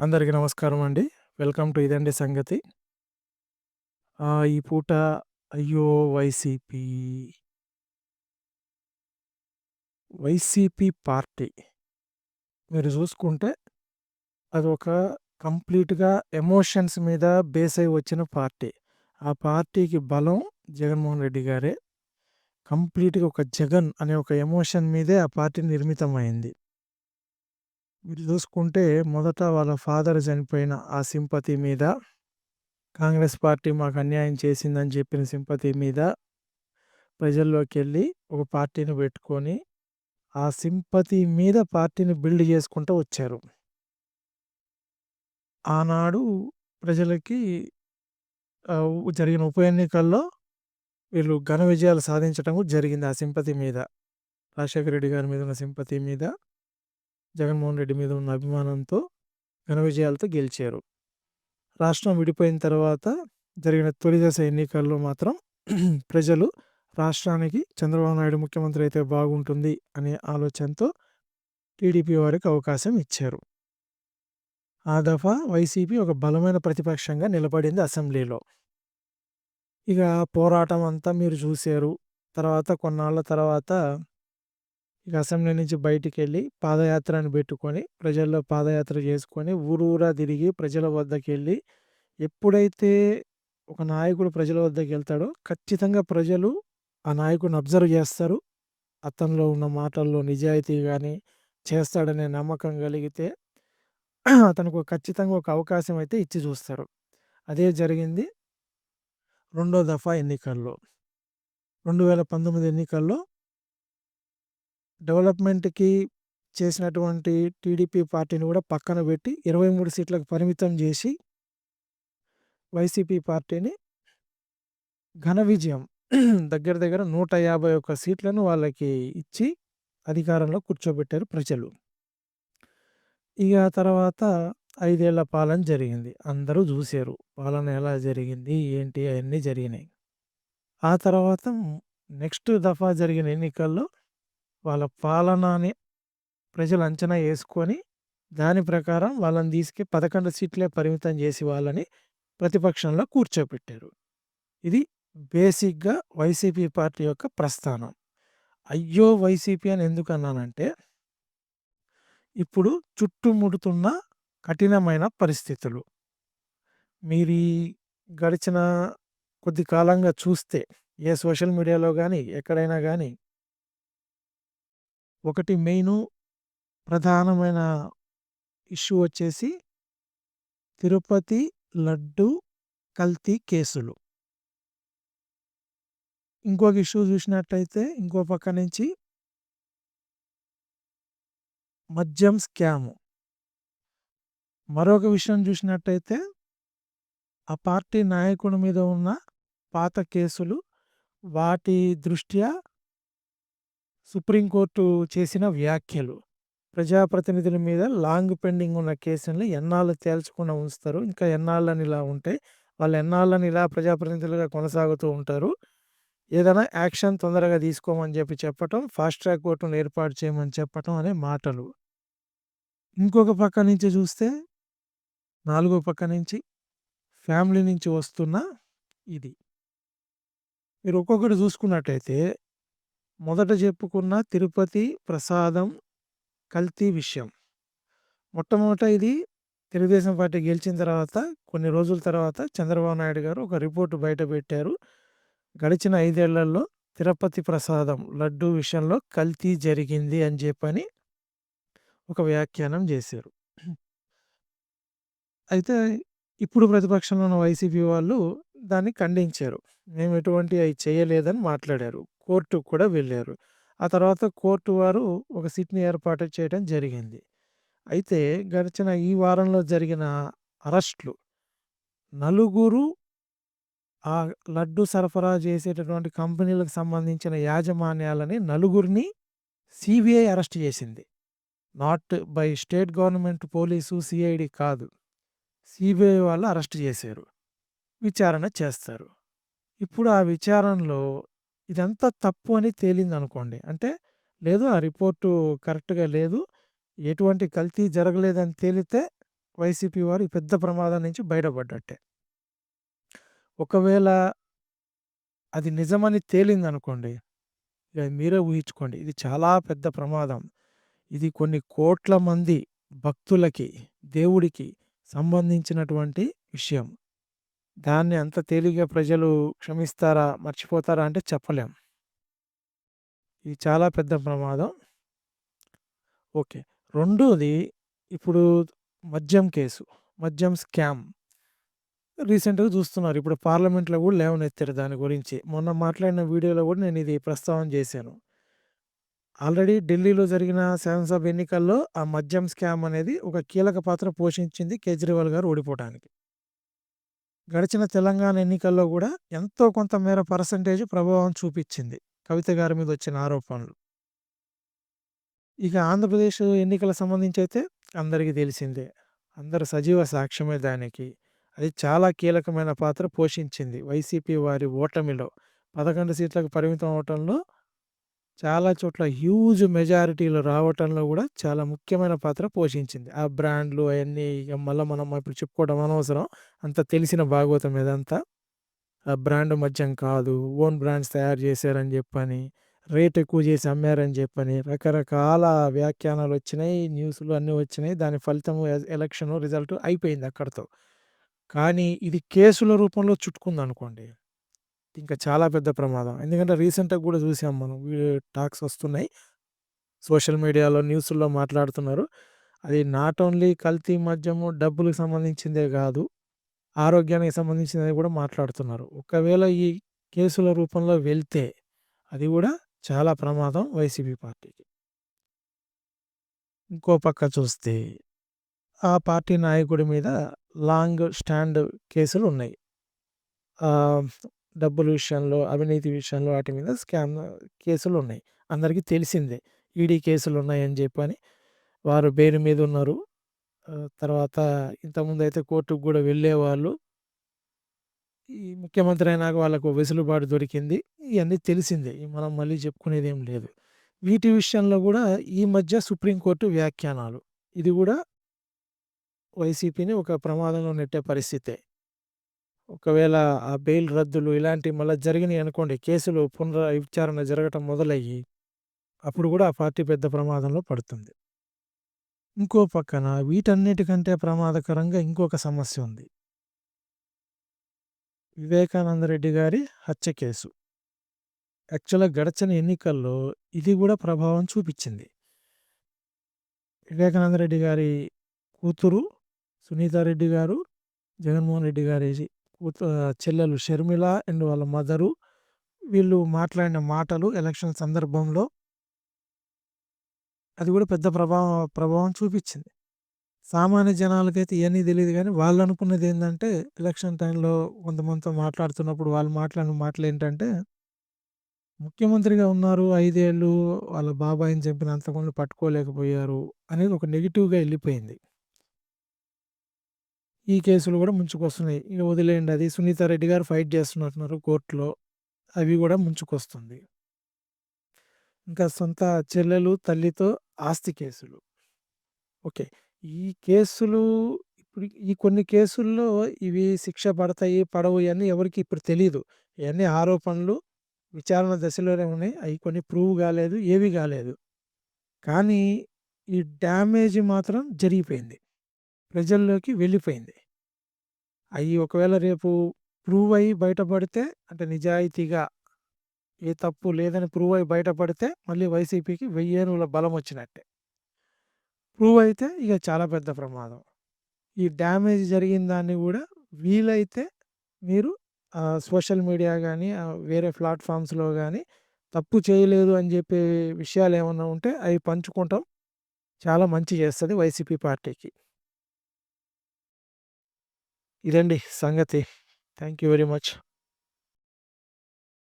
అందరికీ నమస్కారం అండి. వెల్కమ్ టు ఇదండి సంగతి. ఈ పూట అయ్యో! వైసీపీ... వైసీపీ పార్టీ మీరు చూసుకుంటే అదొక కంప్లీట్‌గా ఎమోషన్స్ మీద బేస్ అయ్యి వచ్చిన పార్టీ. ఆ పార్టీకి బలం జగన్మోహన్ రెడ్డి గారే. కంప్లీట్‌గా ఒక జగన్ అనే ఒక ఎమోషన్ మీదే ఆ పార్టీ నిర్మితమైంది. మీరు చూసుకుంటే మొదట వాళ్ళ ఫాదర్ చనిపోయిన ఆ సింపతి మీద, కాంగ్రెస్ పార్టీ మాకు అన్యాయం చేసిందని చెప్పిన సింపతి మీద ప్రజల్లోకెళ్ళి ఒక పార్టీని పెట్టుకొని, ఆ సింపతి మీద పార్టీని బిల్డ్ చేసుకుంటూ వచ్చారు. ఆనాడు ప్రజలకి జరిగిన ఉప ఎన్నికల్లో వీళ్ళు ఘన విజయాలు సాధించడం జరిగింది ఆ సింపతి మీద. రాజశేఖర రెడ్డి గారి మీద ఉన్న సింపతి మీద, జగన్మోహన్ రెడ్డి మీద ఉన్న అభిమానంతో ఘన విజయాలతో గెలిచారు. రాష్ట్రం విడిపోయిన తర్వాత జరిగిన తొలి దశ ఎన్నికల్లో మాత్రం ప్రజలు రాష్ట్రానికి చంద్రబాబు నాయుడు ముఖ్యమంత్రి అయితే బాగుంటుంది అనే ఆలోచనతో టీడీపీ వారికి అవకాశం ఇచ్చారు. ఆ దఫా వైసీపీ ఒక బలమైన ప్రతిపక్షంగా నిలబడింది అసెంబ్లీలో. ఇక పోరాటం అంతా మీరు చూశారు తర్వాత కొన్నాళ్ళ తర్వాత ఇక అసెంబ్లీ నుంచి బయటికి వెళ్ళి పాదయాత్రని పెట్టుకొని, ప్రజల్లో పాదయాత్ర చేసుకొని, ఊరూరా తిరిగి ప్రజల వద్దకెళ్ళి ఎప్పుడైతే ఒక నాయకుడు ప్రజల వద్దకు వెళ్తాడో ఖచ్చితంగా ప్రజలు ఆ నాయకుడిని అబ్జర్వ్ చేస్తారు. అతనిలో ఉన్న మాటల్లో నిజాయితీ కానీ చేస్తాడనే నమ్మకం కలిగితే అతనికి ఖచ్చితంగా ఒక అవకాశం అయితే ఇచ్చి చూస్తారు. అదే జరిగింది రెండో దఫా ఎన్నికల్లో. 2019 ఎన్నికల్లో డెవలప్‌మెంట్‌కి చేసినటువంటి టీడీపీ పార్టీని కూడా పక్కన పెట్టి 23 సీట్లకు పరిమితం చేసి వైసీపీ పార్టీని ఘన విజయం దగ్గర దగ్గర 151 సీట్లను వాళ్ళకి ఇచ్చి అధికారంలో కూర్చోబెట్టారు ప్రజలు. ఇక తర్వాత ఐదేళ్ళ పాలన జరిగింది. అందరూ చూశారు పాలన ఎలా జరిగింది, ఏంటి అయన్నీ జరిగినాయి. ఆ తర్వాత నెక్స్ట్ దఫా జరిగిన ఎన్నికల్లో వాళ్ళ పాలనని ప్రజలు అంచనా వేసుకొని దాని ప్రకారం వాళ్ళని తీసుకు 11 సీట్లే పరిమితం చేసి వాళ్ళని ప్రతిపక్షంలో కూర్చోబెట్టారు. ఇది బేసిక్‌గా వైసీపీ పార్టీ యొక్క ప్రస్థానం. అయ్యో! వైసీపీ అని ఎందుకన్నానంటే ఇప్పుడు చుట్టుముడుతున్న కఠినమైన పరిస్థితులు. మీరు గడిచిన కొద్ది కాలంగా చూస్తే ఏ సోషల్ మీడియాలో కానీ ఎక్కడైనా కానీ ఒకటి మెయిన్ ప్రధానమైన ఇష్యూ వచ్చేసి తిరుపతి లడ్డు కల్తీ కేసులు. ఇంకొక ఇష్యూ చూసినట్టయితే ఇంకో పక్క నుంచి మద్యం స్కాము. మరొక విషయం చూసినట్టయితే ఆ పార్టీ నాయకుడి మీద ఉన్న పాత కేసులు, వాటి దృష్ట్యా సుప్రీంకోర్టు చేసిన వ్యాఖ్యలు. ప్రజాప్రతినిధుల మీద లాంగ్ పెండింగ్ ఉన్న కేసుని ఎన్నాళ్ళు తేల్చకుండా ఉంచుతారు. ఇంకా ఎన్నాళ్ళని ఇలా ఉంటే వాళ్ళు ఎన్నాళ్ళని ఇలా ప్రజాప్రతినిధులుగా కొనసాగుతూ ఉంటారు. ఏదైనా యాక్షన్ తొందరగా తీసుకోమని చెప్పి చెప్పటం, ఫాస్ట్ ట్రాక్ కోర్టును ఏర్పాటు చేయమని చెప్పటం అనే మాటలు. ఇంకొక పక్క నుంచి చూస్తే నాలుగో పక్క నుంచి ఫ్యామిలీ నుంచి వస్తున్న ఇది. మీరు ఒక్కొక్కటి చూసుకున్నట్టయితే మొదట చెప్పుకున్న తిరుపతి ప్రసాదం కల్తీ విషయం. మొట్టమొదట ఇది తెలుగుదేశం పార్టీ గెలిచిన తర్వాత కొన్ని రోజుల తర్వాత చంద్రబాబు నాయుడు గారు ఒక రిపోర్ట్ బయటపెట్టారు. గడిచిన ఐదేళ్ళలో తిరుపతి ప్రసాదం లడ్డూ విషయంలో కల్తీ జరిగింది అని చెప్పని ఒక వ్యాఖ్యానం చేశారు. అయితే ఇప్పుడు ప్రతిపక్షంలో ఉన్న వైసీపీ వాళ్ళు దాన్ని ఖండించారు. మేము ఎటువంటి అవి చేయలేదని మాట్లాడారు. కోర్టుకు కూడా వెళ్ళారు ఆ తర్వాత కోర్టు వారు ఒక సిట్‌ని ఏర్పాటు చేయడం జరిగింది. అయితే గడిచిన ఈ వారంలో జరిగిన అరెస్ట్‌లు నలుగురు ఆ లడ్డు సరఫరా చేసేటటువంటి కంపెనీలకు సంబంధించిన యాజమాన్యాలని నలుగురిని సీబీఐ అరెస్ట్ చేసింది. Not by state government police, CID కాదు. సిబిఐ వాళ్ళు అరెస్ట్ చేశారు. విచారణ చేస్తారు. ఇప్పుడు ఆ విచారణలో ఇదంతా తప్పు అని తేలిందనుకోండి. అంటే లేదు ఆ రిపోర్టు కరెక్ట్‌గా లేదు. ఎటువంటి కల్తీ జరగలేదని తేలితే వైసీపీ వారు ఈ పెద్ద ప్రమాదం నుంచి బయటపడ్డట్టే. ఒకవేళ అది నిజమని తేలిందనుకోండి, ఇగ మీరే ఊహించుకోండి. ఇది చాలా పెద్ద ప్రమాదం. ఇది కొన్ని కోట్ల మంది భక్తులకి, దేవుడికి సంబంధించినటువంటి విషయం. దాన్ని అంత తేలిగ్గా ప్రజలు క్షమిస్తారా, మర్చిపోతారా అంటే చెప్పలేం. ఇది చాలా పెద్ద ప్రమాదం. ఓకే. రెండోది ఇప్పుడు మద్యం కేసు. మద్యం స్కామ్. రీసెంట్‌గా చూస్తున్నారు. ఇప్పుడు పార్లమెంట్‌లో కూడా లేవనెత్తారు దాని గురించి. మొన్న మాట్లాడిన వీడియోలో కూడా నేను ఇది ప్రస్తావన చేశాను. ఆల్రెడీ ఢిల్లీలో జరిగిన శాసనసభ ఎన్నికల్లో ఆ మద్యం స్కామ్ అనేది ఒక కీలక పాత్ర పోషించింది కేజ్రీవాల్ గారు ఓడిపోవటానికి. గడిచిన తెలంగాణ ఎన్నికల్లో కూడా ఎంతో కొంత మేర పర్సెంటేజ్ ప్రభావం చూపించింది కవిత గారి మీద వచ్చిన ఆరోపణలు. ఇక ఆంధ్రప్రదేశ్ ఎన్నికల సంబంధించి అయితే అందరికీ తెలిసిందే. అందరు సజీవ సాక్ష్యమే దానికి. అది చాలా కీలకమైన పాత్ర పోషించింది. వైసీపీ వారి ఓటమిలో 11 సీట్లకు పరిమితం అవ్వటంలో చాలా చోట్ల హ్యూజ్ మెజారిటీలు రావటంలో కూడా చాలా ముఖ్యమైన పాత్ర పోషించింది. ఆ బ్రాండ్‌లు అవన్నీ మళ్ళీ మనం ఇప్పుడు చెప్పుకోవడం అనవసరం. అంత తెలిసిన భాగవతం ఇదంతా. ఆ బ్రాండ్ మద్యం కాదు. ఓన్ బ్రాండ్స్ తయారు చేశారని చెప్పని, రేట్ ఎక్కువ చేసి అమ్మారని చెప్పని, రకరకాల వ్యాఖ్యానాలు వచ్చినాయి న్యూస్‌లు అన్నీ వచ్చినాయి. దాని ఫలితము ఎలక్షన్ రిజల్ట్ అయిపోయింది అక్కడితో. కానీ ఇది కేసుల రూపంలో చుట్టుకుందనుకోండి. ఇంకా చాలా పెద్ద ప్రమాదం. ఎందుకంటే రీసెంట్‌గా కూడా చూసాం మనం. వీడియో టాక్స్ వస్తున్నాయి. సోషల్ మీడియాలో, న్యూస్లో మాట్లాడుతున్నారు. అది నాట్ ఓన్లీ కల్తీ మద్యము, డబ్బులకు సంబంధించిందే కాదు. ఆరోగ్యానికి సంబంధించినది కూడా మాట్లాడుతున్నారు. ఒకవేళ ఈ కేసుల రూపంలో వెళ్తే అది కూడా చాలా ప్రమాదం వైసీపీ పార్టీకి. ఇంకో పక్క చూస్తే ఆ పార్టీ నాయకుడి మీద లాంగ్ స్టాండ్ కేసులు ఉన్నాయి డబ్బుల విషయంలో, అవినీతి విషయంలో వాటి మీద స్కామ్ కేసులు ఉన్నాయి అందరికీ తెలిసిందే. ఈడీ కేసులు ఉన్నాయని చెప్పని. వారు బెయిల్ మీద ఉన్నారు. తర్వాత ఇంతకుముందు అయితే కోర్టుకు కూడా వెళ్ళేవాళ్ళు. ఈ ముఖ్యమంత్రి అయినాక వాళ్ళకు వెసులుబాటు దొరికింది. ఇవన్నీ తెలిసిందే. మనం మళ్ళీ చెప్పుకునేదేం లేదు. వీటి విషయంలో కూడా ఈ మధ్య సుప్రీంకోర్టు వ్యాఖ్యానాలు. ఇది కూడా వైసీపీని ఒక ప్రమాదంలో నెట్టే పరిస్థితే. ఒకవేళ ఆ బెయిల్ రద్దులు ఇలాంటివి మళ్ళీ జరిగినాయి అనుకోండి. కేసులు పునర విచారణ జరగటం మొదలయ్యి, అప్పుడు కూడా ఆ పార్టీ పెద్ద ప్రమాదంలో పడుతుంది. ఇంకో పక్కన వీటన్నిటికంటే ప్రమాదకరంగా ఇంకొక సమస్య ఉంది. వివేకానంద రెడ్డి గారి హత్య కేసు. యాక్చువల్‌గా గడచిన ఎన్నికల్లో ఇది కూడా ప్రభావం చూపించింది వివేకానంద రెడ్డి గారి కూతురు సునీతారెడ్డి గారు, జగన్మోహన్ రెడ్డి గారి చెల్లెలు షర్మిల అండ్ వాళ్ళ మదరు వీళ్ళు మాట్లాడిన మాటలు ఎలక్షన్ సందర్భంలో అది కూడా పెద్ద ప్రభావం ప్రభావం చూపించింది. సామాన్య జనాలకైతే ఏమీ తెలియదు కానీ వాళ్ళు అనుకున్నది ఏంటంటే ఎలక్షన్ టైంలో కొంతమందితో మాట్లాడుతున్నప్పుడు వాళ్ళు మాట్లాడిన మాటలు ఏంటంటే ముఖ్యమంత్రిగా ఉన్నారు ఐదేళ్ళు వాళ్ళ బాబాయిని చెప్పిన హంతకుల్ని పట్టుకోలేకపోయారు అనేది ఒక నెగిటివ్గా వెళ్ళిపోయింది. ఈ కేసులు కూడా ముంచుకొస్తున్నాయి. ఇక వదిలేయండి అది సునీతారెడ్డి గారు ఫైట్ చేస్తున్నట్టున్నారు కోర్టులో. అవి కూడా ముంచుకొస్తుంది. ఇంకా సొంత చెల్లెలు, తల్లితో ఆస్తి కేసులు. ఓకే. ఈ కేసులు ఇప్పుడు ఈ కొన్ని కేసుల్లో ఇవి శిక్ష పడతాయి, పడవు ఇయన్నీ ఎవరికి ఇప్పుడు తెలియదు ఇవన్నీ ఆరోపణలు విచారణ దశలోనే ఉన్నాయి. అవి కొన్ని ప్రూవ్ కాలేదు. ఏవి కాలేదు. కానీ ఈ డ్యామేజ్ మాత్రం జరిగిపోయింది. ప్రజల్లోకి వెళ్ళిపోయింది. అయి ఒకవేళ రేపు ప్రూవ్ అయ్యి బయటపడితే అంటే నిజాయితీగా ఏ తప్పు లేదని ప్రూవ్ అయ్యి బయటపడితే మళ్ళీ వైసీపీకి వెయ్యేనుగుల బలం వచ్చినట్టే. ప్రూవ్ అయితే ఇక చాలా పెద్ద ప్రమాదం. ఈ డ్యామేజ్ జరిగిన దాన్ని కూడా వీలైతే మీరు ఆహ్, సోషల్ మీడియా గానీ, ఆహ్, వేరే ప్లాట్‌ఫామ్స్‌లో గానీ తప్పు చేయలేదు అని చెప్పే విషయాలేమన్నా ఉంటే అవి పంచుకుంటాం. చాలా మంచి చేస్తుంది వైసీపీ పార్టీకి. ఇదండి సంగతి. Thank you very much.